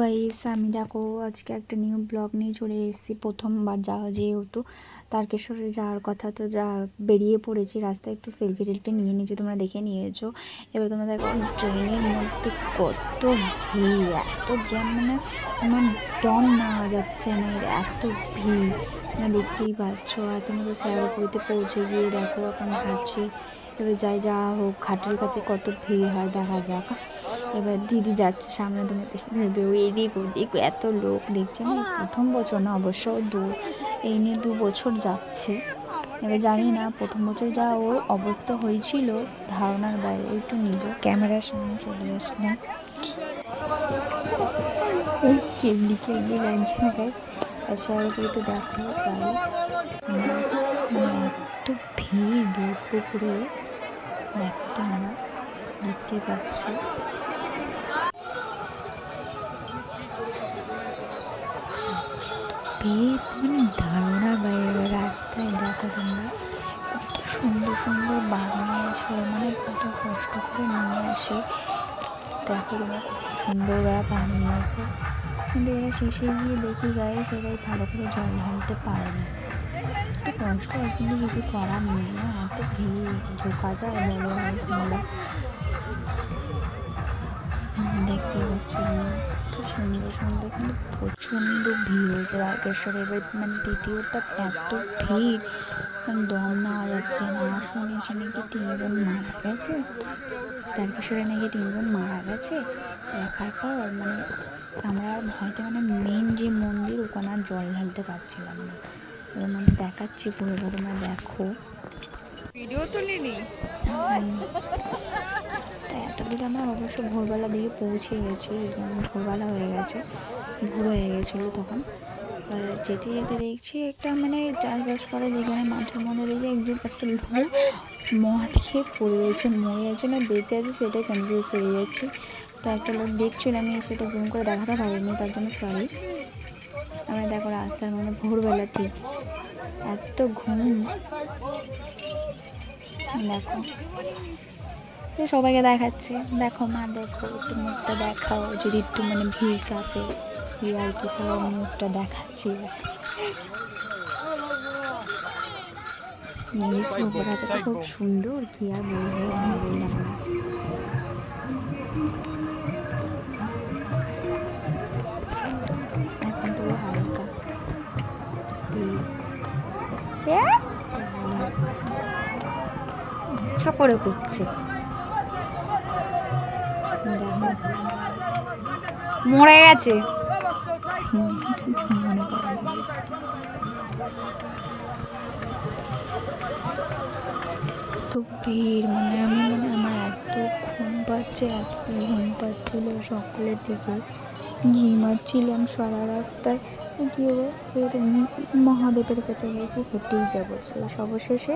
Guys, আমি দেখো আজকে একটা নিউ ব্লগ নিয়ে চলে এসেছি। প্রথমবার যাওয়া যেহেতু তারকেশ্বরে যাওয়ার কথা তো যা বেরিয়ে পড়েছি, রাস্তায় একটু সেলফি টেলফি নিয়ে নিয়েছি, তোমরা দেখে নিয়েছো। এবার তোমরা দেখো ট্রেনের মধ্যে কত ভিড়, এত জ্যাম মানে আমার দম নেওয়া যাচ্ছে না এত ভিড়। তোমরা দেখতেই পাচ্ছ, আর তোমাদের স্যারপুরিতে পৌঁছে গিয়ে দেখো, এখন হাঁটছি। এবার যাই, যা হোক, ঘাটের কাছে কত ভিড় হয়, দেখা যাক। এবার দিদি যাচ্ছে সামনে তুমি এদিক ওদিক, এত লোক দেখছে না প্রথম বছর না, অবশ্য দু, এই নিয়ে দু বছর যাচ্ছে। এবার জানি না, প্রথম বছর যা ওর অবস্থা হয়েছিল, ধারণার বাইরে, একটু নিজ ক্যামেরার সামনে চলে আসলাম। কেমনি কেমনি লাগছে না গাইজ আর শাহরুখে দেখো গাইজ মানে ভিড়, পুকুরে। একটা আমরা দেখতে পাচ্ছি। ভিড় মানে ধারণার বাইরে রাস্তায়, দেখো তোমরা। কত সুন্দর সুন্দর বানিয়ে আসে মানে কত কষ্ট করে নিয়ে আসে। দেখো তোমরা কত সুন্দর ওরা বানিয়েছে কিন্তু এরা শেষে গিয়ে দেখি গায়ে এরাই ভালো করে জল ঢালতে পারে না। একটু কষ্ট হয়, কিন্তু কিছু করার নেই না। এত ভিড় ঢোকা যায় গাইস তোমরা দেখতে পাচ্ছ এত সুন্দর সুন্দর, কিন্তু প্রচণ্ড ভিড় হয়েছে তারকেশ্বরে এবার মানে দ্বিতীয়টা এত ভিড় মানে দম নেওয়া যাচ্ছে না। শুনেছি নাকি তিনজন মারা গেছে তারকেশ্বরে নাকি তিনজন মারা গেছে, দেখার পর মানে আমরা ভয়তে মানে মেন যে মন্দির, ওখানে আর জল ঢালতে পারছিলাম না। এবার মানে দেখাচ্ছি পুরো তোমরা দেখো। ভিডিও তা এতদিকে আমরা অবশ্য ভোরবেলা দিকে পৌঁছে গেছি ভোরবেলা হয়ে গেছে ভোর হয়ে গেছিল তখন। আর যেতে যেতে দেখছি একটা মানে চাষবাস করে যেখানে মাঠের মধ্যে দেখি একজন একটা লোক মদ খেয়ে পড়ে রয়েছে মরে আছে না বেঁচে আছে সেটাই কনফিউজ হয়ে যাচ্ছে। তো একটা লোক দেখছিল আমি সেটা জুম করে দেখাতে পারিনি তার জন্য সরি আমরা দেখো রাস্তার মানে ভোরবেলা ঠিক এত ঘুম। দেখো। সবাইকে দেখাচ্ছে। দেখো মা, দেখো, একটু মুখটা দেখাও। যদি একটু মানে ভিউস আসে আর কি সবার মুখটা দেখাচ্ছি। খুব সুন্দর, কি আর বলব, আমি বললাম না। ইচ্ছা করে করছে। মরে গেছে। এত ভিড় মানে আমি মানে আমার এত ঘুম পাচ্ছে, এত ঘুম পাচ্ছিল সকালের দিকে। ঝিমাচ্ছিলাম সারা রাস্তায়। কী হবে যেহেতু মহাদেবের কাছে গেছি হেঁটেই যাব। সেই সর্বশেষে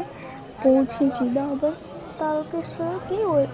পৌঁছেছি। আবার তারকেশ্বর কি ওই